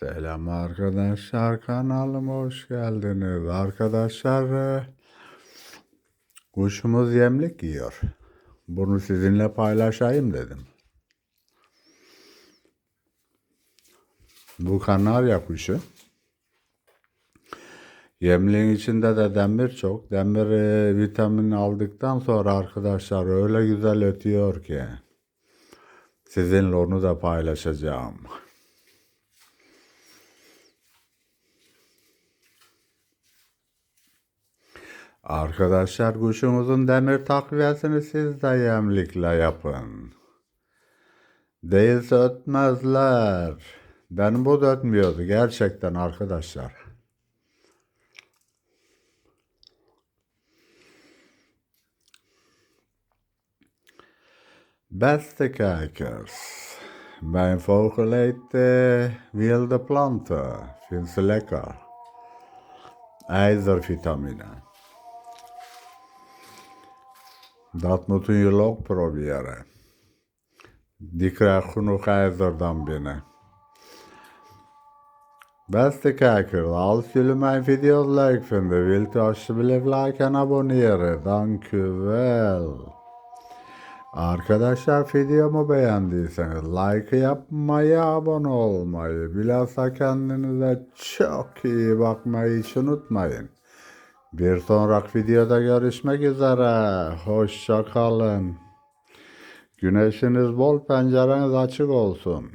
Selam arkadaşlar kanalıma hoş geldiniz. Arkadaşlar kuşumuz yemlik yiyor. Bunu sizinle paylaşayım dedim. Bu kanarya kuşu. Yemliğin içinde de demir çok. Demir e, vitamin aldıktan sonra arkadaşlar öyle güzel ötüyor ki. Sizinle onu da paylaşacağım. Arkadaşlar kuşumuzun demir takviyesini siz de yemlikle yapın. Değilse ötmezler. Benim bu da ötmüyordu gerçekten arkadaşlar. Beste kijkers, mijn vogel eet eh, wilde planten. Vindt ze lekker. IJzervitamine. Dat moeten jullie ook proberen. Die krijgt genoeg ijzer dan binnen. Beste kijkers, als jullie mijn video's leuk vinden, wilt u alsjeblieft like en abonneren. Dank u wel. Arkadaşlar videomu beğendiyseniz like yapmayı, abone olmayı, bilhassa kendinize çok iyi bakmayı hiç unutmayın. Bir sonraki videoda görüşmek üzere. Hoşça kalın. Güneşiniz bol, pencereniz açık olsun.